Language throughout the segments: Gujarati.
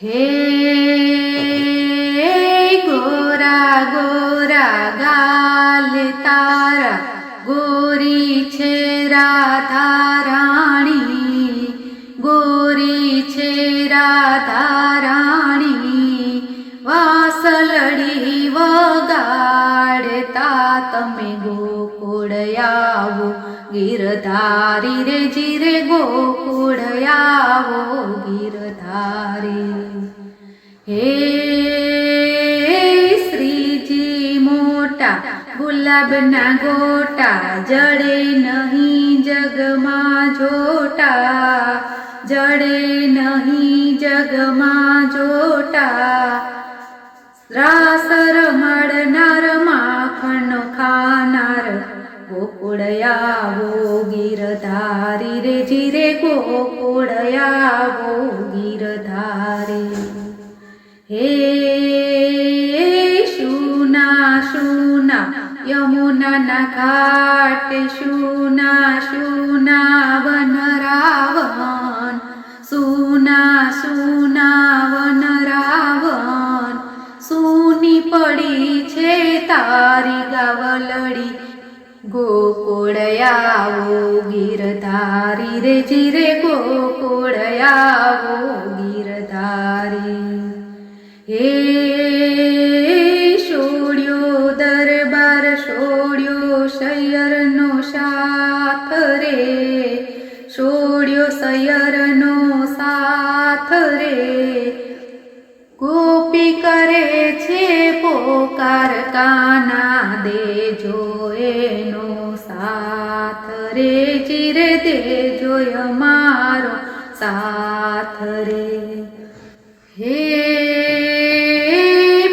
হে গোরা গোরা গাল তারা গোরি ছে রাধা রানী গোরি ছে તમે ગોકુળયાવો ગીરધારી રે જીરે ગોકુળયાવો ગીરધારી. હે શ્રીજી મોટા, ગુલાબના ગોટા, જડે નહીં જગમાં જોટા, જડે નહીં જગમાં જોટા. રાસર ગોકુળયાવો ગીરધારી રે, જીરે ગોકુળયાવો ગીરધારી. હે શુના શુના યમુનાના ઘાટ શુના શુના વન રાવણ, સુના સુના વન રાવણ, સુની પડી છે તારી ગાવલડી ગોકુળયાવો ગીરધારી રે જીરે ગોકુળયાવો ગીરધારી. હે છોડ્યો દરબાર છોડ્યો શયરનો સાથ રે. છોડ્યો શયરનો સાથ રે. ગો પોકાર કાના દેજો એનો સાથ રે, ચીરે દેજો અમારો સાથ રે. હે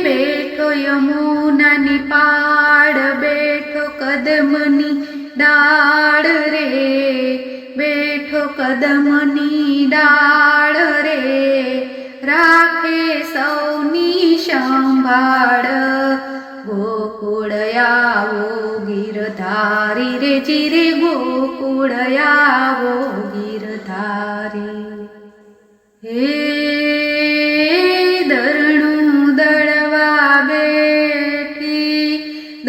બેઠો યમુનાની પાડ બેઠો કદમની ડાળ રે, બેઠો કદમની ડાળ સંભાળ ગોકુળયાવો ગીરધારી રે જીરે ગોકુળયાવો ગીરધારી. હે દરણું દળવા બેઠી,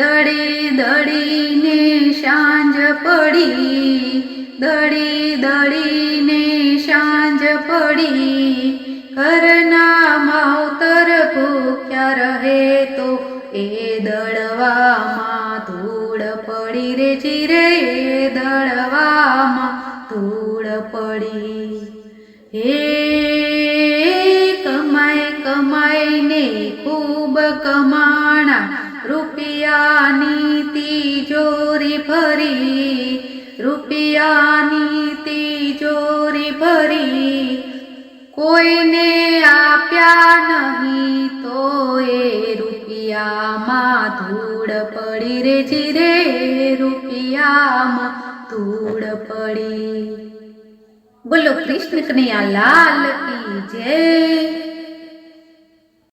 દળી દળીને સાંજ પડી, દળી દળીને સાંજ પડી પડી રે ચીરે દળવામાં ધૂળ પડી. હે કમાય કમાઈને ખૂબ કમાણા રૂપિયાની તિજોરી ભરી રૂપિયાની તિજોરી ભરી. કોઈને આપ્યા નહીં તો એ રૂપિયામાં ધૂળ પડી રે જીરે રૂપિયામાં ધૂળ પડી. બોલો કૃષ્ણ કનૈયા લાલ કી જય.